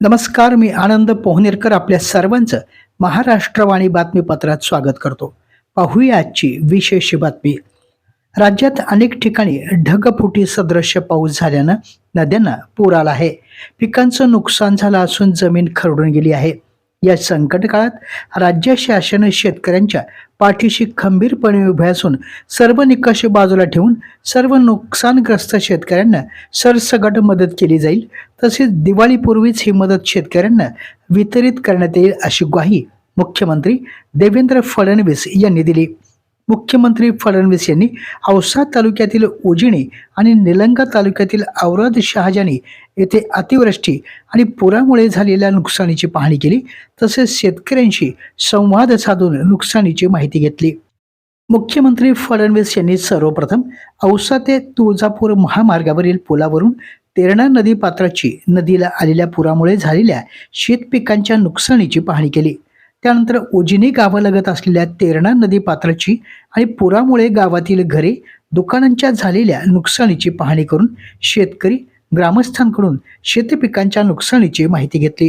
नमस्कार मी आनंद पोहनेरकर आपल्या सर्वांचं महाराष्ट्रवाणी बातमीपत्रात स्वागत करतो. पाहूया आजची विशेष बातमी. राज्यात अनेक ठिकाणी ढगफुटी सदृश्य पाऊस झाल्यानं नद्यांना पूर आला आहे. पिकांचं नुकसान झालं असून जमीन खरडून गेली आहे. या संकट काळात राज्य शासन शेतकऱ्यांच्या पाठीशी खंबीरपणे उभे असून सर्व निकष बाजूला ठेवून सर्व नुकसानग्रस्त शेतकऱ्यांना सरसगट मदत केली जाईल. तसेच दिवाळीपूर्वीच ही मदत शेतकऱ्यांना वितरित करण्यात येईल अशी ग्वाही मुख्यमंत्री देवेंद्र फडणवीस यांनी दिली. मुख्यमंत्री फडणवीस यांनी औसा तालुक्यातील उजिणी आणि निलंगा तालुक्यातील औरद शहाजानी येथे अतिवृष्टी आणि पुरामुळे झालेल्या नुकसानीची पाहणी केली. तसेच शेतकऱ्यांशी संवाद साधून नुकसानीची माहिती घेतली. मुख्यमंत्री फडणवीस यांनी सर्वप्रथम औसा ते तुळजापूर महामार्गावरील पुलावरून तेरणा नदी पात्राची नदीला आलेल्या पुरामुळे झालेल्या शेतपिकांच्या नुकसानीची पाहणी केली. त्यानंतर उजिनी गावालगत असलेल्या तेरणा नदी पात्राची आणि पुरामुळे गावातील घरे दुकानांच्या झालेल्या नुकसानीची पाहणी करून शेतकरी ग्रामस्थांकडून शेतपिकांच्या नुकसानीची माहिती घेतली.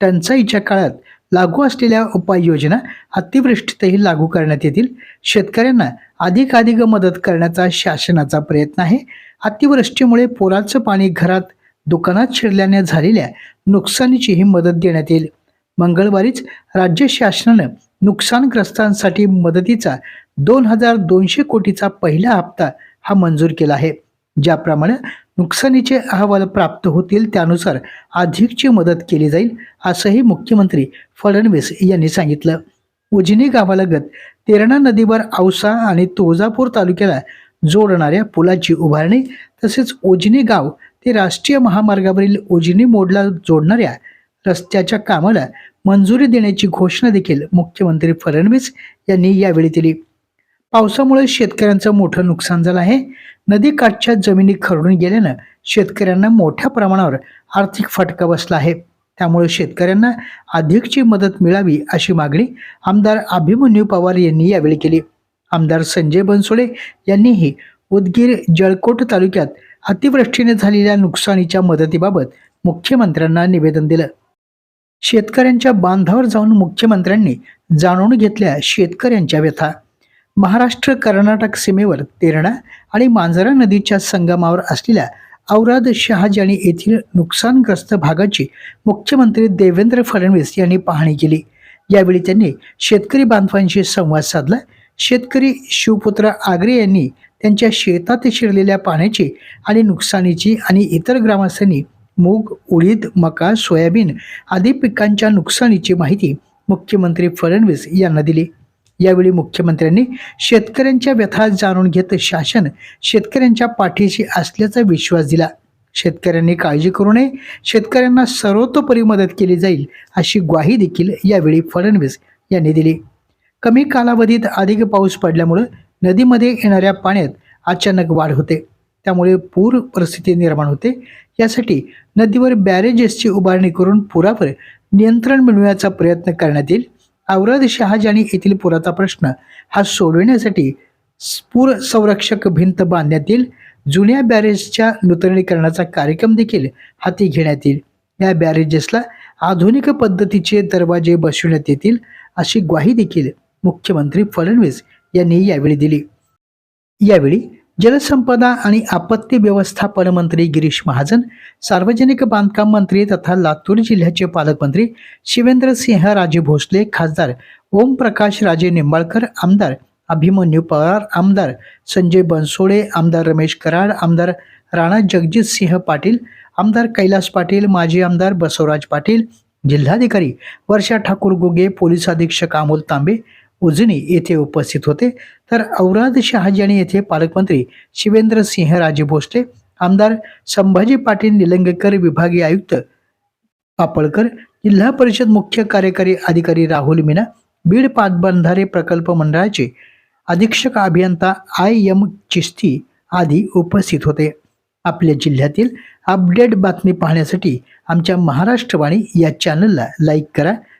टंचाईच्या काळात लागू असलेल्या उपाययोजना अतिवृष्टीतही लागू करण्यात येतील. शेतकऱ्यांना अधिकाधिक मदत करण्याचा शासनाचा प्रयत्न आहे. अतिवृष्टीमुळे पुराचं पाणी घरात दुकानात शिरल्याने झालेल्या नुकसानीचीही मदत देण्यात येईल. मंगळवारीच राज्य शासनानं नुकसानग्रस्तांसाठी मदतीचा दोन हजार दोनशे कोटीचा पहिला हप्ता हा मंजूर केला आहे. ज्याप्रमाणे नुकसानीचे अहवाल प्राप्त होतील त्यानुसार अधिकची मदत केली जाईल असंही मुख्यमंत्री फडणवीस यांनी सांगितलं. उजनी गावालगत तेरणा नदीवर औसा आणि तुळजापूर तालुक्याला जोडणाऱ्या पुलाची उभारणी तसेच उजनी गाव ते राष्ट्रीय महामार्गावरील उजनी मोडला जोडणाऱ्या रस्त्याच्या कामाला मंजुरी देण्याची घोषणा देखील मुख्यमंत्री फडणवीस यांनी यावेळी दिली. पावसामुळे शेतकऱ्यांचं मोठं नुकसान झालं आहे. नदीकाठच्या जमिनी खरडून गेल्यानं शेतकऱ्यांना मोठ्या प्रमाणावर आर्थिक फटका बसला आहे. त्यामुळे शेतकऱ्यांना अधिकची मदत मिळावी अशी मागणी आमदार अभिमन्यू पवार यांनी यावेळी केली. आमदार संजय बनसोडे यांनीही उदगीर जळकोट तालुक्यात अतिवृष्टीने झालेल्या नुकसानीच्या मदतीबाबत मुख्यमंत्र्यांना निवेदन दिलं. शेतकऱ्यांच्या बांधावर जाऊन मुख्यमंत्र्यांनी जाणून घेतल्या शेतकऱ्यांच्या व्यथा. महाराष्ट्र कर्नाटक सीमेवर तेरणा आणि मांजरा नदीच्या संगमावर असलेल्या औराद शहाजानी येथील नुकसानग्रस्त भागाची मुख्यमंत्री देवेंद्र फडणवीस यांनी पाहणी केली. यावेळी त्यांनी शेतकरी बांधवांशी संवाद साधला. शेतकरी शिवपुत्र आगरे यांनी त्यांच्या शेतात शिरलेल्या पाण्याची आणि नुकसानीची आणि इतर ग्रामस्थांनी मूग उडीद मका सोयाबीन आदी पिकांच्या नुकसानीची माहिती मुख्यमंत्री फडणवीस यांना दिली. यावेळी मुख्यमंत्र्यांनी शेतकऱ्यांच्या व्यथा जाणून घेत शासन शेतकऱ्यांच्या पाठीशी असल्याचा विश्वास दिला. शेतकऱ्यांनी काळजी करू नये शेतकऱ्यांना सर्वतोपरी मदत केली जाईल अशी ग्वाही देखील यावेळी फडणवीस यांनी दिली. कमी कालावधीत अधिक पाऊस पडल्यामुळं नदीमध्ये येणाऱ्या पाण्यात अचानक वाढ होते. त्यामुळे पूर परिस्थिती निर्माण होते. यासाठी नदीवर बॅरेजेसची उभारणी करून पुरावर नियंत्रण मिळवण्याचा प्रयत्न करण्यात येईल. औरद शहाजानी येथील पुराचा प्रश्न हा सोडविण्यासाठी पूर संरक्षक भिंत बांधण्यात येईल. जुन्या बॅरेजच्या नूतनीकरणाचा कार्यक्रम देखील हाती घेण्यात येईल. या बॅरेजेसला आधुनिक पद्धतीचे दरवाजे बसविण्यात येतील अशी ग्वाही देखील मुख्यमंत्री फडणवीस यांनी यावेळी दिली. यावेळी जलसंपदा आणि आपत्ती व्यवस्थापन मंत्री गिरीश महाजन सार्वजनिक बांधकाम मंत्री तथा लातूर जिल्ह्याचे पालकमंत्री शिवेंद्र सिंह राजे भोसले खासदार ओमप्रकाश राजे निंबाळकर आमदार अभिमन्यू पवार आमदार संजय बनसोडे आमदार रमेश कराड आमदार राणा जगजित सिंह पाटील आमदार कैलास पाटील माजी आमदार बसवराज पाटील जिल्हाधिकारी वर्षा ठाकूर गुगे पोलीस अधीक्षक अमोल तांबे उजनी येथे उपस्थित होते. तर औराद शहाजानी येथे पालकमंत्री शिवेंद्र सिंह राजे भोसले आमदार संभाजी पाटील निलंगेकर विभागीय आयुक्त पापळकर जिल्हा परिषद मुख्य कार्यकारी अधिकारी राहुल मीना बीड पाटबंधारे प्रकल्प मंडळाचे अधीक्षक अभियंता आय एम चिस्ती आदी उपस्थित होते. आपल्या जिल्ह्यातील अपडेट बातमी पाहण्यासाठी आमच्या महाराष्ट्रवाणी या चॅनलला लाईक करा